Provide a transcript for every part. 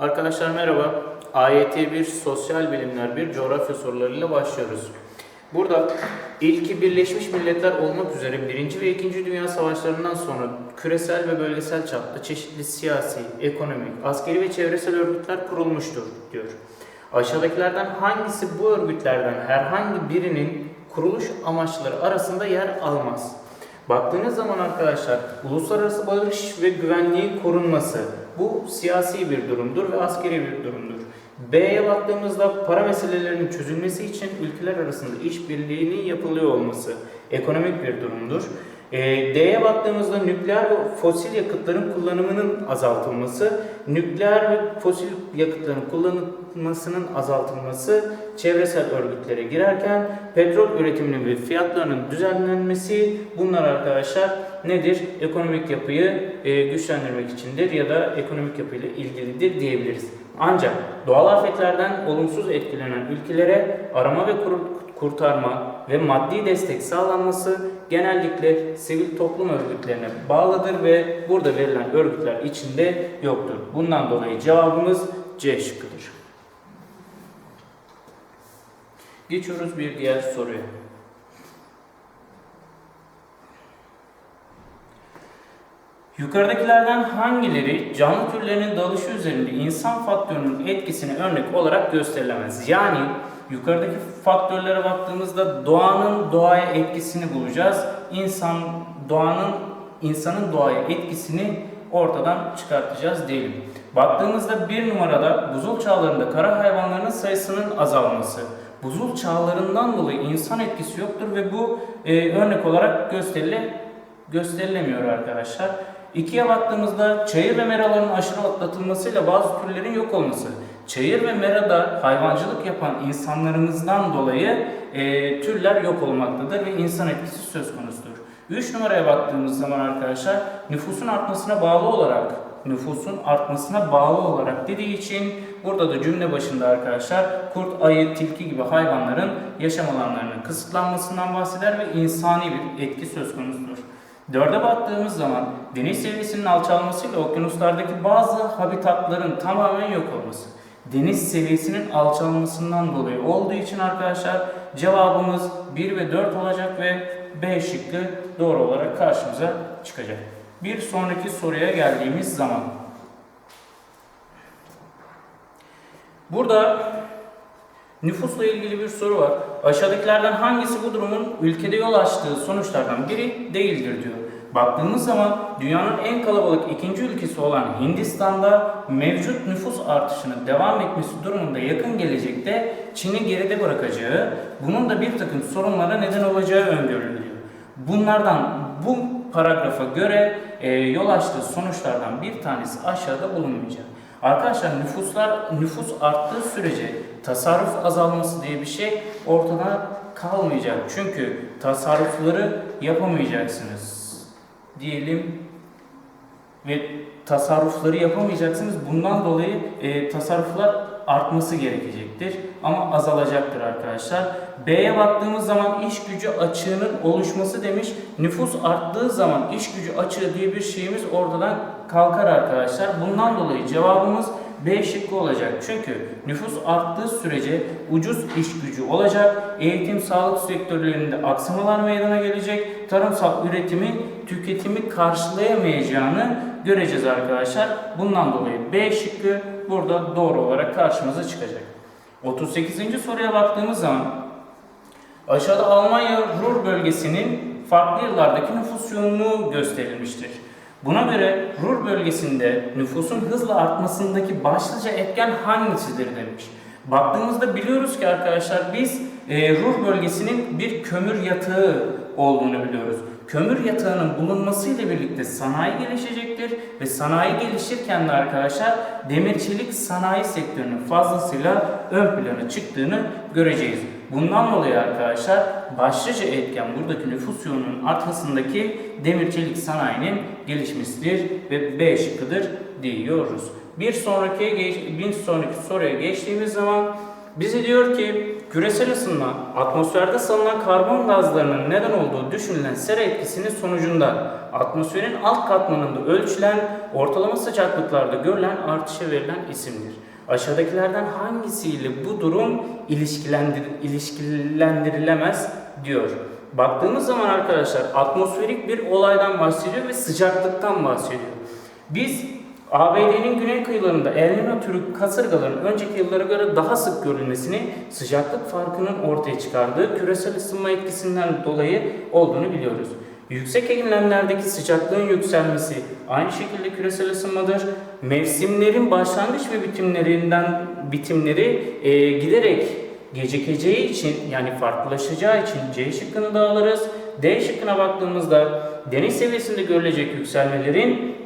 Arkadaşlar merhaba. AYT 1 Sosyal Bilimler 1 Coğrafya sorularıyla başlıyoruz. Burada ilki Birleşmiş Milletler olmak üzere 1. ve 2. Dünya Savaşlarından sonra küresel ve bölgesel çapta çeşitli siyasi, ekonomik, askeri ve çevresel örgütler kurulmuştur diyor. Aşağıdakilerden hangisi bu örgütlerden herhangi birinin kuruluş amaçları arasında yer almaz? Baktığınız zaman arkadaşlar uluslararası barış ve güvenliğin korunması bu siyasi bir durumdur ve askeri bir durumdur. B'ye baktığımızda para meselelerinin çözülmesi için ülkeler arasında işbirliğinin yapılıyor olması ekonomik bir durumdur. E, D'ye baktığımızda nükleer ve fosil yakıtların kullanımının azaltılması, nükleer ve fosil yakıtların kullanılmasının azaltılması çevresel örgütlere girerken petrol üretiminin ve fiyatlarının düzenlenmesi bunlar arkadaşlar nedir? Ekonomik yapıyı e, güçlendirmek içindir ya da ekonomik yapıyla ilgilidir diyebiliriz. Ancak doğal afetlerden olumsuz etkilenen ülkelere arama ve kur- kurtarma ve maddi destek sağlanması genellikle sivil toplum örgütlerine bağlıdır ve burada verilen örgütler içinde yoktur. Bundan dolayı cevabımız C şıkkıdır. Geçiyoruz bir diğer soruya. Yukarıdakilerden hangileri canlı türlerinin dağılışı üzerinde insan faktörünün etkisini örnek olarak gösterilemez? Yani yukarıdaki faktörlere baktığımızda doğanın doğaya etkisini bulacağız. İnsan doğanın insanın doğaya etkisini ortadan çıkartacağız diyelim. Baktığımızda bir numarada buzul çağlarında kara hayvanlarının sayısının azalması. Buzul çağlarından dolayı insan etkisi yoktur ve bu e, örnek olarak gösterile, gösterilemiyor arkadaşlar. İkiye baktığımızda çayır ve meraların aşırı atlatılmasıyla bazı türlerin yok olması. Çayır ve merada hayvancılık yapan insanlarımızdan dolayı e, türler yok olmaktadır ve insan etkisi söz konusudur. 3 numaraya baktığımız zaman arkadaşlar nüfusun artmasına bağlı olarak nüfusun artmasına bağlı olarak dediği için burada da cümle başında arkadaşlar kurt, ayı, tilki gibi hayvanların yaşam alanlarının kısıtlanmasından bahseder ve insani bir etki söz konusudur. Dörde baktığımız zaman deniz seviyesinin alçalmasıyla okyanuslardaki bazı habitatların tamamen yok olması. Deniz seviyesinin alçalmasından dolayı olduğu için arkadaşlar cevabımız 1 ve 4 olacak ve B şıkkı doğru olarak karşımıza çıkacak. Bir sonraki soruya geldiğimiz zaman Burada nüfusla ilgili bir soru var. Aşağıdakilerden hangisi bu durumun ülkede yol açtığı sonuçlardan biri değildir diyor. Baktığımız zaman dünyanın en kalabalık ikinci ülkesi olan Hindistan'da mevcut nüfus artışının devam etmesi durumunda yakın gelecekte Çin'i geride bırakacağı, bunun da bir takım sorunlara neden olacağı öngörülüyor. Bunlardan bu paragrafa göre e, yol açtığı sonuçlardan bir tanesi aşağıda bulunmayacak. Arkadaşlar nüfuslar nüfus arttığı sürece tasarruf azalması diye bir şey ortada kalmayacak. Çünkü tasarrufları yapamayacaksınız diyelim ve tasarrufları yapamayacaksınız. Bundan dolayı e, tasarruflar artması gerekecektir ama azalacaktır arkadaşlar. B'ye baktığımız zaman iş gücü açığının oluşması demiş. Nüfus arttığı zaman iş gücü açığı diye bir şeyimiz ortadan kalkar arkadaşlar. Bundan dolayı cevabımız B şıkkı olacak. Çünkü nüfus arttığı sürece ucuz iş gücü olacak. Eğitim, sağlık sektörlerinde aksamalar meydana gelecek. Tarımsal üretimin tüketimi karşılayamayacağını göreceğiz arkadaşlar. Bundan dolayı B şıkkı burada doğru olarak karşımıza çıkacak. 38. soruya baktığımız zaman aşağıda Almanya Ruhr bölgesinin farklı yıllardaki nüfus yoğunluğu gösterilmiştir. Buna göre Ruhr bölgesinde nüfusun hızla artmasındaki başlıca etken hangisidir demiş. Baktığımızda biliyoruz ki arkadaşlar biz e, Ruhr bölgesinin bir kömür yatağı olduğunu biliyoruz. Kömür yatağının bulunmasıyla birlikte sanayi gelişecektir ve sanayi gelişirken de arkadaşlar demir çelik sanayi sektörünün fazlasıyla ön plana çıktığını göreceğiz. Bundan dolayı arkadaşlar başlıca etken buradaki nüfus yoğunluğunun artmasındaki demir çelik sanayinin gelişmesidir ve B şıkkıdır diyoruz. Bir sonraki bir sonraki soruya geçtiğimiz zaman Bize diyor ki küresel ısınma atmosferde salınan karbon gazlarının neden olduğu düşünülen sera etkisinin sonucunda atmosferin alt katmanında ölçülen ortalama sıcaklıklarda görülen artışa verilen isimdir. Aşağıdakilerden hangisiyle bu durum ilişkilendir, ilişkilendirilemez diyor. Baktığımız zaman arkadaşlar atmosferik bir olaydan bahsediyor ve sıcaklıktan bahsediyor. Biz ABD'nin güney kıyılarında El Niño türü kasırgaların önceki yıllara göre daha sık görülmesini sıcaklık farkının ortaya çıkardığı küresel ısınma etkisinden dolayı olduğunu biliyoruz. Yüksek enlemlerdeki sıcaklığın yükselmesi aynı şekilde küresel ısınmadır. Mevsimlerin başlangıç ve bitimlerinden bitimleri e, giderek gecikeceği için yani farklılaşacağı için C şıkkını da alırız. D şıkkına baktığımızda deniz seviyesinde görülecek yükselmelerin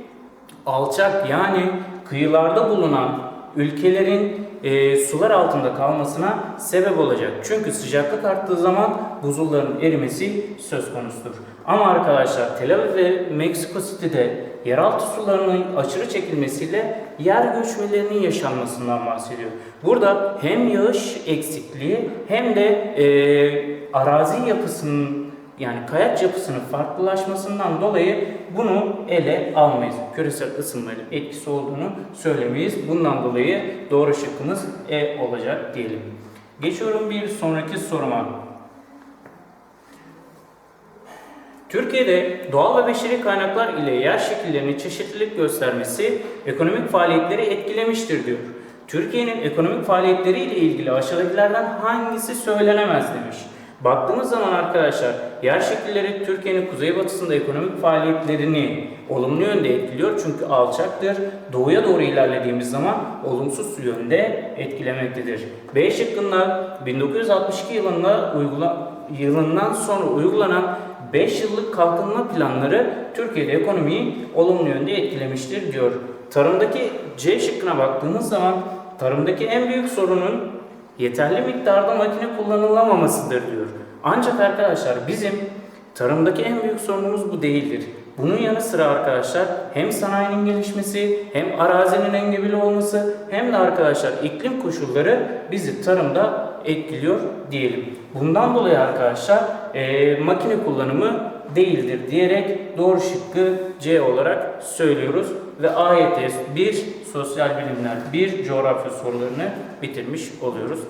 alçak yani kıyılarda bulunan ülkelerin e, sular altında kalmasına sebep olacak. Çünkü sıcaklık arttığı zaman buzulların erimesi söz konusudur. Ama arkadaşlar Tel Aviv ve Meksiko City'de yeraltı sularının aşırı çekilmesiyle yer göçmelerinin yaşanmasından bahsediyor. Burada hem yağış eksikliği hem de e, arazi yapısının yani kayaç yapısının farklılaşmasından dolayı bunu ele almayız. Küresel ısınmanın etkisi olduğunu söylemeyiz. Bundan dolayı doğru şıkkımız E olacak diyelim. Geçiyorum bir sonraki soruma. Türkiye'de doğal ve beşeri kaynaklar ile yer şekillerinin çeşitlilik göstermesi ekonomik faaliyetleri etkilemiştir diyor. Türkiye'nin ekonomik faaliyetleri ile ilgili aşağıdakilerden hangisi söylenemez demiş. Baktığımız zaman arkadaşlar yer şekilleri Türkiye'nin kuzeybatısında ekonomik faaliyetlerini olumlu yönde etkiliyor çünkü alçaktır. Doğuya doğru ilerlediğimiz zaman olumsuz yönde etkilemektedir. B şıkkında 1962 yılında uygula, yılından sonra uygulanan 5 yıllık kalkınma planları Türkiye'de ekonomiyi olumlu yönde etkilemiştir diyor. Tarımdaki C şıkkına baktığımız zaman tarımdaki en büyük sorunun yeterli miktarda makine kullanılamamasıdır diyor. Ancak arkadaşlar bizim tarımdaki en büyük sorunumuz bu değildir. Bunun yanı sıra arkadaşlar hem sanayinin gelişmesi hem arazinin engebeli olması hem de arkadaşlar iklim koşulları bizi tarımda etkiliyor diyelim. Bundan dolayı arkadaşlar e, makine kullanımı değildir diyerek doğru şıkkı C olarak söylüyoruz. Ve AYT 1 sosyal bilimler 1 coğrafya sorularını bitirmiş oluyoruz.